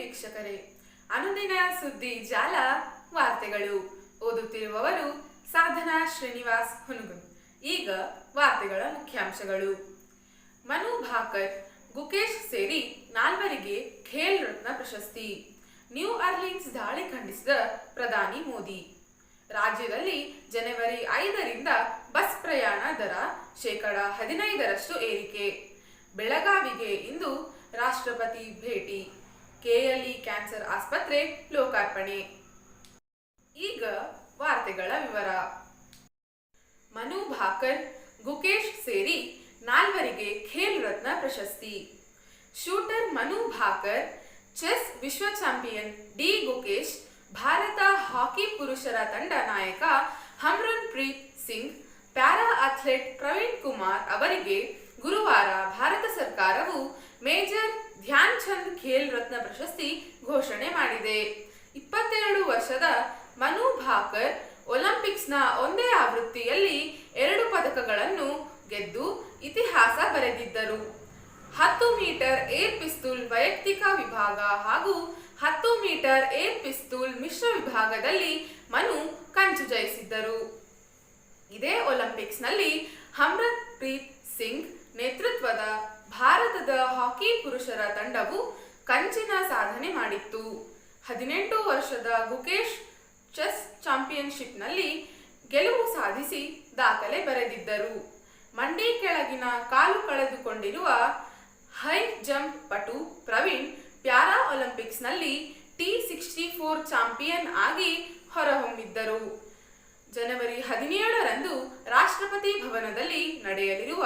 ವೀಕ್ಷಕರೇ, ಅನುದಿನ ಸುದ್ದಿ ಜಾಲ ವಾರ್ತೆಗಳು. ಓದುತ್ತಿರುವವರು ಸಾಧನಾ ಶ್ರೀನಿವಾಸ್ ಹುನಗುನ್ ಈಗ ವಾರ್ತೆಗಳ ಮುಖ್ಯಾಂಶಗಳು. ಮನು ಭಾಕರ್, ಗುಕೇಶ್ ಸೇರಿ ನಾಲ್ವರಿಗೆ ಖೇಲ್ ರತ್ನ ಪ್ರಶಸ್ತಿ. ನ್ಯೂ ಅರ್ಲಿನ್ಸ್ ದಾಳಿ ಖಂಡಿಸಿದ ಪ್ರಧಾನಿ ಮೋದಿ. ರಾಜ್ಯದಲ್ಲಿ ಜನವರಿ ಐದರಿಂದ ಬಸ್ ಪ್ರಯಾಣ ದರ ಶೇಕಡ ಹದಿನೈದರಷ್ಟು ಏರಿಕೆ. ಬೆಳಗಾವಿಗೆ ಇಂದು ರಾಷ್ಟ್ರಪತಿ ಭೇಟಿ. ಕೆಎಲ್ಇ ಕ್ಯಾನ್ಸರ್ ಆಸ್ಪತ್ರೆ ಲೋಕಾರ್ಪಣೆ. ಈಗ ವಾರ್ತೆಗಳ ವಿವರ. ಮನು ಭಾಕರ್, ಗುಕೇಶ್ ಸೇರಿ ನಾಲ್ವರಿಗೆ ಖೇಲ್ ರತ್ನ ಪ್ರಶಸ್ತಿ. ಶೂಟರ್ ಮನು ಭಾಕರ್, ಚೆಸ್ ವಿಶ್ವ champion D Gukesh, Bharat hockey ಪುರುಷರ ತಂಡ ನಾಯಕ Harmanpreet Singh, para athlete Praveen Kumar ಅವರಿಗೆ ಗುರುವಾರ ಭಾರತ ಸರ್ಕಾರವು ಮೇಜರ್ ಧ್ಯಾನ್ ಚಂದ್ ಖೇಲ್ ರತ್ನ ಪ್ರಶಸ್ತಿ ಘೋಷಣೆ ಮಾಡಿದೆ. ಇಪ್ಪತ್ತೆರಡು ವರ್ಷದ ಮನು ಭಾಕರ್ ಒಲಿಂಪಿಕ್ಸ್ನ ಒಂದೇ ಆವೃತ್ತಿಯಲ್ಲಿ ಎರಡು ಪದಕಗಳನ್ನು ಗೆದ್ದು ಇತಿಹಾಸ ಬರೆದಿದ್ದರು. ಹತ್ತು ಮೀಟರ್ ಏರ್ ಪಿಸ್ತೂಲ್ ವೈಯಕ್ತಿಕ ವಿಭಾಗ ಹಾಗೂ ಹತ್ತು ಮೀಟರ್ ಏರ್ ಪಿಸ್ತೂಲ್ ಮಿಶ್ರ ವಿಭಾಗದಲ್ಲಿ ಮನು ಕಂಚು ಜಯಿಸಿದ್ದರು. ಇದೇ ಒಲಿಂಪಿಕ್ಸ್ನಲ್ಲಿ ಹಮ್ರತ್ ಪ್ರೀತ್ ಸಿಂಗ್ ಹದಿನೆಂಟು ವರ್ಷದ ಗುಕೇಶ್ ಚೆಸ್ ಚಾಂಪಿಯನ್ಶಿಪ್ನಲ್ಲಿ ಗೆಲುವು ಸಾಧಿಸಿ ದಾಖಲೆ ಬರೆದಿದ್ದರು. ಮಂಡಿ ಕೆಳಗಿನ ಕಾಲು ಕಳೆದುಕೊಂಡಿರುವ ಹೈ ಜಂಪ್ ಪಟು ಪ್ರವೀಣ್ ಪ್ಯಾರಾ ಒಲಿಂಪಿಕ್ಸ್ನಲ್ಲಿ ಟಿ ಸಿಕ್ಸ್ಟಿ ಫೋರ್ ಚಾಂಪಿಯನ್ ಆಗಿ ಹೊರಹೊಮ್ಮಿದ್ದರು. ಜನವರಿ ಹದಿನೇಳರಂದು ರಾಷ್ಟ್ರಪತಿ ಭವನದಲ್ಲಿ ನಡೆಯಲಿರುವ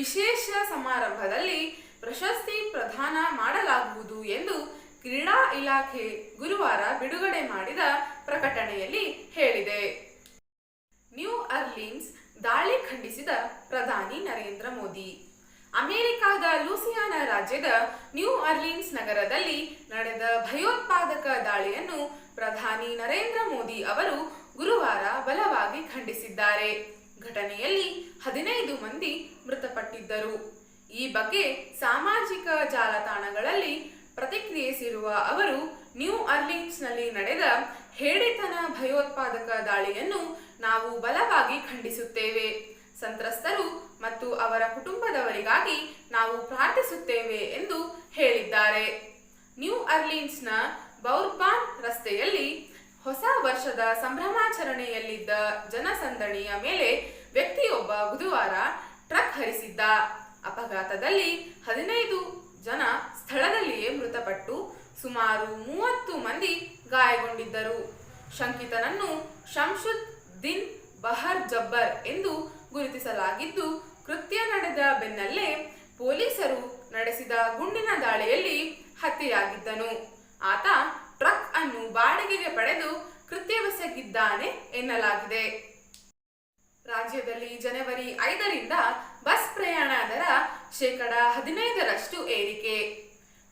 ವಿಶೇಷ ಸಮಾರಂಭದಲ್ಲಿ ಪ್ರಶಸ್ತಿ ಪ್ರದಾನ ಮಾಡಲಾಗುವುದು ಎಂದು ಕ್ರೀಡಾ ಇಲಾಖೆ ಗುರುವಾರ ಬಿಡುಗಡೆ ಮಾಡಿದ ಪ್ರಕಟಣೆಯಲ್ಲಿ ಹೇಳಿದೆ. ನ್ಯೂ ಅರ್ಲಿನ್ಸ್ ದಾಳಿ ಖಂಡಿಸಿದ ಪ್ರಧಾನಿ ನರೇಂದ್ರ ಮೋದಿ. ಅಮೆರಿಕಾದ ಲೂಸಿಯಾನ ರಾಜ್ಯದ ನ್ಯೂ ಅರ್ಲಿನ್ಸ್ ನಗರದಲ್ಲಿ ನಡೆದ ಭಯೋತ್ಪಾದಕ ದಾಳಿಯನ್ನು ಪ್ರಧಾನಿ ನರೇಂದ್ರ ಮೋದಿ ಅವರು ಗುರುವಾರ ಬಲವಾಗಿ ಖಂಡಿಸಿದ್ದಾರೆ. ಘಟನೆಯಲ್ಲಿ ಹದಿನೈದು ಮಂದಿ ಮೃತಪಟ್ಟಿದ್ದರು. ಈ ಬಗ್ಗೆ ಸಾಮಾಜಿಕ ಜಾಲತಾಣಗಳಲ್ಲಿ ಪ್ರತಿಕ್ರಿಯಿಸಿರುವ ಅವರು ನ್ಯೂ ಅರ್ಲಿನ್ಸ್ನಲ್ಲಿ ನಡೆದ ಹೇಡಿತನ ಭಯೋತ್ಪಾದಕ ದಾಳಿಯನ್ನು ನಾವು ಬಲವಾಗಿ ಖಂಡಿಸುತ್ತೇವೆ. ಸಂತ್ರಸ್ತರು ಮತ್ತು ಅವರ ಕುಟುಂಬದವರಿಗಾಗಿ ನಾವು ಪ್ರಾರ್ಥಿಸುತ್ತೇವೆ ಎಂದು ಹೇಳಿದ್ದಾರೆ. ನ್ಯೂ ಅರ್ಲಿನ್ಸ್ನ ಬೌರ್ಬಾನ್ ರಸ್ತೆಯಲ್ಲಿ ಹೊಸ ವರ್ಷದ ಸಂಭ್ರಮಾಚರಣೆಯಲ್ಲಿದ್ದ ಜನಸಂದಣಿಯ ಮೇಲೆ ವ್ಯಕ್ತಿಯೊಬ್ಬ ಬುಧವಾರ ಟ್ರಕ್ ಹರಿಸಿದ್ದ. ಅಪಘಾತದಲ್ಲಿ ಹದಿನೈದು ಜನ ಸ್ಥಳದಲ್ಲಿಯೇ ಮೃತಪಟ್ಟು ಸುಮಾರು ಮೂವತ್ತು ಮಂದಿ ಗಾಯಗೊಂಡಿದ್ದರು. ಶಂಕಿತನನ್ನು ಶಂಶುದ್ ದಿನ್ ಬಹರ್ ಜಬ್ಬರ್ ಎಂದು ಗುರುತಿಸಲಾಗಿದ್ದು, ಕೃತ್ಯ ನಡೆದ ಬೆನ್ನಲ್ಲೇ ಪೊಲೀಸರು ನಡೆಸಿದ ಗುಂಡಿನ ದಾಳಿಯಲ್ಲಿ ಹತ್ಯೆಯಾಗಿದ್ದನು. ಆತ ಟ್ರಕ್ ಅನ್ನು ಬಾಡಿಗೆಗೆ ಪಡೆದು ಕೃತ್ಯವೆಸಗಿದ್ದಾನೆ ಎನ್ನಲಾಗಿದೆ. ರಾಜ್ಯದಲ್ಲಿ ಜನವರಿ ಐದರಿಂದ ಬಸ್ ಪ್ರಯಾಣ ದರ ಶೇಕಡ ಹದಿನೈದರಷ್ಟು ಏರಿಕೆ.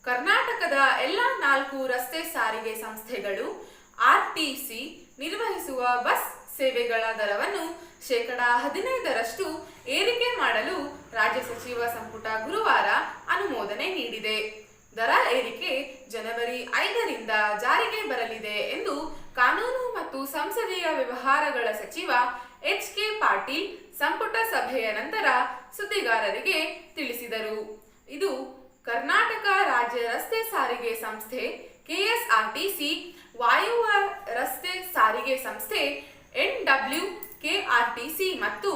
ಕರ್ನಾಟಕದ ಎಲ್ಲ ನಾಲ್ಕು ರಸ್ತೆ ಸಾರಿಗೆ ಸಂಸ್ಥೆಗಳು ಆರ್ಟಿಸಿ ನಿರ್ವಹಿಸುವ ಬಸ್ ಸೇವೆಗಳ ದರವನ್ನು ಶೇಕಡ ಹದಿನೈದರಷ್ಟು ಏರಿಕೆ ಮಾಡಲು ರಾಜ್ಯ ಸಚಿವ ಸಂಪುಟ ಗುರುವಾರ ಅನುಮೋದನೆ ನೀಡಿದೆ. ದರ ಏರಿಕೆ ಜನವರಿ ಐದರಿಂದ ಜಾರಿಗೆ ಬರಲಿದೆ ಎಂದು ಕಾನೂನು ಮತ್ತು ಸಂಸದೀಯ ವ್ಯವಹಾರಗಳ ಸಚಿವ ಎಚ್ ಕೆ ಪಾಟೀಲ್, ಸಂಪುಟ ಸಭೆಯ ನಂತರ ಸುದ್ದಿಗಾರರಿಗೆ ತಿಳಿಸಿದರು. ಇದು ಕರ್ನಾಟಕ ರಾಜ್ಯ ರಸ್ತೆ ಸಾರಿಗೆ ಸಂಸ್ಥೆ, ಕೆಎಸ್ಆರ್ಟಿಸಿ ವಾಯುವ ರಸ್ತೆ ಸಾರಿಗೆ ಸಂಸ್ಥೆ ಎನ್ಡಬ್ಲ್ಯೂ ಕೆಆರ್ಟಿಸಿ ಮತ್ತು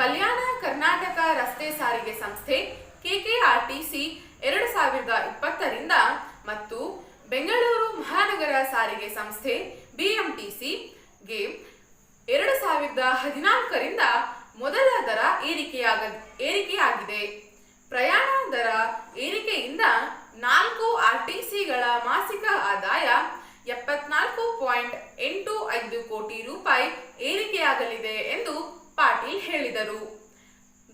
ಕಲ್ಯಾಣ ಕರ್ನಾಟಕ ರಸ್ತೆ ಸಾರಿಗೆ ಸಂಸ್ಥೆ, ಕೆಕೆಆರ್ಟಿಸಿ ಎರಡು ಸಾವಿರದ ಇಪ್ಪತ್ತರಿಂದ ಮತ್ತು ಬೆಂಗಳೂರು ಮಹಾನಗರ ಸಾರಿಗೆ ಸಂಸ್ಥೆ ಬಿಎಂಟಿಸಿಗೆ ಎರಡು ಸಾವಿರದ ಹದಿನಾಲ್ಕರಿಂದ ಏರಿಕೆಯಾಗ ಏರಿಕೆಯಾಗಿದೆ. ಪ್ರಯಾಣ ದರ ಏರಿಕೆಯಿಂದ ನಾಲ್ಕು ಆರ್ಟಿಸಿಗಳ ಮಾಸಿಕ ಆದಾಯ ಎಪ್ಪತ್ನಾಲ್ಕು ಪಾಯಿಂಟ್ ಎಂಟು ಐದು ಕೋಟಿ ರೂಪಾಯಿ ಏರಿಕೆಯಾಗಲಿದೆ ಎಂದು ಪಾಟೀಲ್ ಹೇಳಿದರು.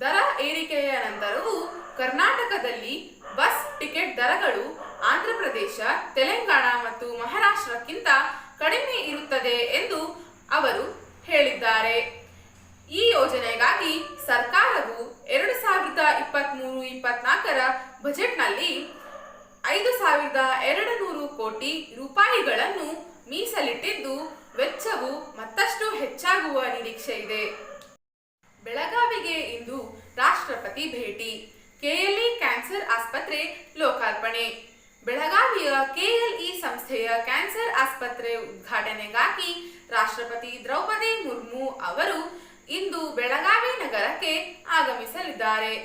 ದರ ಏರಿಕೆಯ ನಂತರವೂ ಕರ್ನಾಟಕದಲ್ಲಿ ಬಸ್ ಟಿಕೆಟ್ ದರಗಳು ಆಂಧ್ರಪ್ರದೇಶ ತೆಲಂಗಾಣ ಮತ್ತು ಮಹಾರಾಷ್ಟ್ರಕ್ಕಿಂತ ಕಡಿಮೆ ಇರುತ್ತದೆ ಎಂದು ಅವರು ಹೇಳಿದ್ದಾರೆ. ಈ ಯೋಜನೆಗಾಗಿ ಸಾವಿರದ ಇಪ್ಪತ್ತ್ಮೂರು ಇಪ್ಪತ್ನಾಲ್ಕರ ಬಜೆಟ್ನಲ್ಲಿ ಐದು ಸಾವಿರದ ಎರಡು ನೂರು ಕೋಟಿ ರೂಪಾಯಿಗಳನ್ನು ಮೀಸಲಿಟ್ಟಿದ್ದು ವೆಚ್ಚವು ಮತ್ತಷ್ಟು ಹೆಚ್ಚಾಗುವ ನಿರೀಕ್ಷೆ ಇದೆ. ಬೆಳಗಾವಿಗೆ ಇಂದು ರಾಷ್ಟ್ರಪತಿ ಭೇಟಿ, ಕೆಎಲ್ಇ ಕ್ಯಾನ್ಸರ್ ಆಸ್ಪತ್ರೆ ಲೋಕಾರ್ಪಣೆ. ಬೆಳಗಾವಿಯ ಕೆಎಲ್ಇ ಸಂಸ್ಥೆಯ ಕ್ಯಾನ್ಸರ್ ಆಸ್ಪತ್ರೆ ಉದ್ಘಾಟನೆಗಾಗಿ ರಾಷ್ಟ್ರಪತಿ ದ್ರೌಪದಿ ಮುರ್ಮು ಅವರು ಇಂದು ಬೆಳಗಾವಿ ನಗರಕ್ಕೆ ಆಗಮಿಸಲಿದ್ದಾರೆ.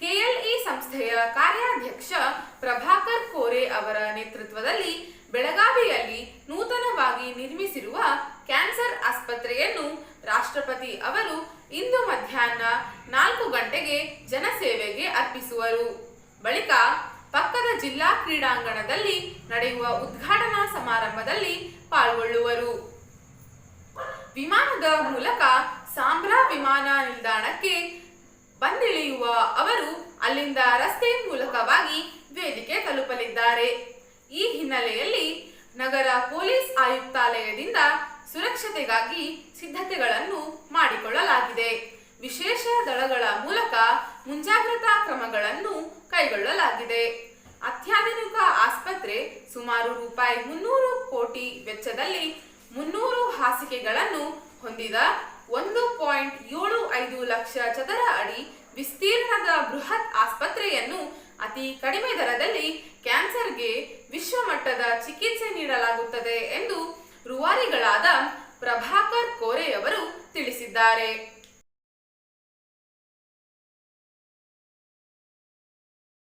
ಕೆಎಲ್ಇ ಸಂಸ್ಥೆಯ ಕಾರ್ಯಾಧ್ಯಕ್ಷ ಪ್ರಭಾಕರ್ ಕೋರೆ ಅವರ ನೇತೃತ್ವದಲ್ಲಿ ಬೆಳಗಾವಿಯಲ್ಲಿ ನೂತನವಾಗಿ ನಿರ್ಮಿಸಿರುವ ಕ್ಯಾನ್ಸರ್ ಆಸ್ಪತ್ರೆಯನ್ನು ರಾಷ್ಟ್ರಪತಿ ಅವರು ಇಂದು ಮಧ್ಯಾಹ್ನ ನಾಲ್ಕು ಗಂಟೆಗೆ ಜನಸೇವೆಗೆ ಅರ್ಪಿಸುವರು. ಬಳಿಕ ಪಕ್ಕದ ಜಿಲ್ಲಾ ಕ್ರೀಡಾಂಗಣದಲ್ಲಿ ನಡೆಯುವ ಉದ್ಘಾಟನಾ ಸಮಾರಂಭದಲ್ಲಿ ಪಾಲ್ಗೊಳ್ಳುವರು. ವಿಮಾನದ ಮೂಲಕ ಸಾಂಬ್ರಾ ವಿಮಾನ ನಿಲ್ದಾಣಕ್ಕೆ ಬಂದಿಳಿಯುವ ಅವರು ಅಲ್ಲಿಂದ ರಸ್ತೆ ಮೂಲಕವಾಗಿ ವೇದಿಕೆ ತಲುಪಲಿದ್ದಾರೆ. ಈ ಹಿನ್ನೆಲೆಯಲ್ಲಿ ನಗರ ಪೊಲೀಸ್ ಆಯುಕ್ತಾಲಯದಿಂದ ಸುರಕ್ಷತೆಗಾಗಿ ಸಿದ್ಧತೆಗಳನ್ನು ಮಾಡಿಕೊಳ್ಳಲಾಗಿದೆ. ವಿಶೇಷ ದಳಗಳ ಮೂಲಕ ಮುಂಜಾಗ್ರತಾ ಕ್ರಮಗಳನ್ನು ಕೈಗೊಳ್ಳಲಾಗಿದೆ. ಅತ್ಯಾಧುನಿಕ ಆಸ್ಪತ್ರೆ ಸುಮಾರು ರೂಪಾಯಿ ಮುನ್ನೂರು ಕೋಟಿ ವೆಚ್ಚದಲ್ಲಿ ಮುನ್ನೂರು ಹಾಸಿಗೆಗಳನ್ನು ಹೊಂದಿದ ಒಂದು ಪಾಯಿಂಟ್ ಏಳು ಐದು ಲಕ್ಷ ಚದರ ಅಡಿ ವಿಸ್ತೀರ್ಣದ ಬೃಹತ್ ಆಸ್ಪತ್ರೆಯನ್ನು ಅತಿ ಕಡಿಮೆ ದರದಲ್ಲಿ ಕ್ಯಾನ್ಸರ್ಗೆ ವಿಶ್ವಮಟ್ಟದ ಚಿಕಿತ್ಸೆ ನೀಡಲಾಗುತ್ತದೆ ಎಂದು ರೂವಾರಿಗಳಾದ ಪ್ರಭಾಕರ್ ಕೋರೆಯವರು ತಿಳಿಸಿದ್ದಾರೆ.